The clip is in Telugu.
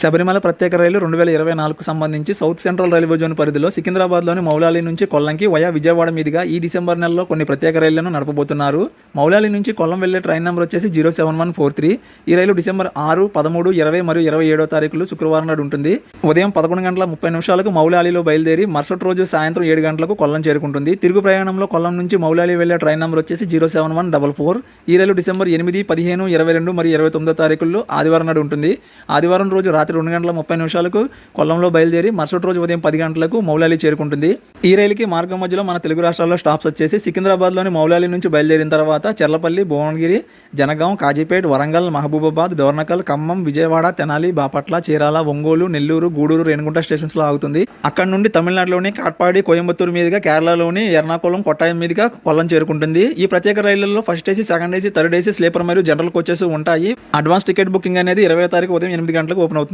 శబరిమల ప్రత్యేక రైలు రెండు వేల ఇరవై నాలుగుకు సంబంధించి సౌత్ సెంట్రల్ రైల్వే జోన్ పరిధిలో సికింద్రాబాద్లోని మౌలాలి నుంచి కొల్లంకి వయా విజయవాడ మీదుగా ఈ డిసెంబర్ నెలలో కొన్ని ప్రత్యేక రైళ్ళను నడపబోతున్నారు. మౌలాలి నుంచి కొల్లం వెళ్ళే ట్రైన్ నెంబర్ వచ్చేసి zero seven one four three. ఈ రైలు డిసెంబర్ ఆరు పదమూడు ఇరవై మరియు ఇరవై ఏడో తారీఖులు శుక్రవారం నాడు ఉంటుంది. ఉదయం పదకొండు గంటల ముప్పై నిమిషాలకు మౌలాలిలో బయలుదేరి మరుసటి రోజు సాయంత్రం ఏడు గంటలకు కొల్లం చేరుకుంటుంది. తిరుగు ప్రయాణంలో కొల్లం నుంచి మౌలాలి వెళ్ళే ట్రైన్ నెంబర్ వచ్చేసి zero seven one double four. ఈ రైలు డిసెంబర్ ఎనిమిది పదిహేను ఇరవై రెండు మరియు ఇరవై తొమ్మిదో తారీఖుల్లో ఆదివారం నాడు ఉంటుంది. ఆదివారం రోజు రాత్రి రెండు గంటల ముప్పై నిమిషాలకు కొల్లంలో బయలుదేరి మరుసటి రోజు ఉదయం పది గంటలకు మౌలాలి చేరుకుంటుంది. ఈ రైలుకి మార్గం మధ్యలో మన తెలుగు రాష్ట్రాల్లో స్టాప్స్ వచ్చేసి సికింద్రాబాద్లోని మౌలాలి నుంచి బయలుదేరిన తర్వాత చెర్లపల్లి భువనగిరి జనగాం కాజీపేట్ వరంగల్ మహబూబాబాద్ దోర్నకల్ ఖమ్మం విజయవాడ తెనాలి బాపట్ల చీరాల ఒంగోలు నెల్లూరు గూడూరు రేణిగుంట స్టేషన్స్లో ఆగుతుంది. అక్కడ నుండి తమిళనాడులోని కాట్పాడి కోయంబత్తూరు మీదుగా కేరళలోని ఎర్నాకుళం కొట్టాయం మీదుగా కొల్లం చేరుకుంటుంది. ఈ ప్రత్యేక రైళ్ళలో first AC second AC third AC sleeper మరియు జనరల్ కోచెస్ ఉంటాయి. అడ్వాన్స్ టికెట్ బుకింగ్ అనేది ఇరవై తారీఖు ఉదయం ఎనిమిది గంటలకు ఓపెన్ అవుతుంది.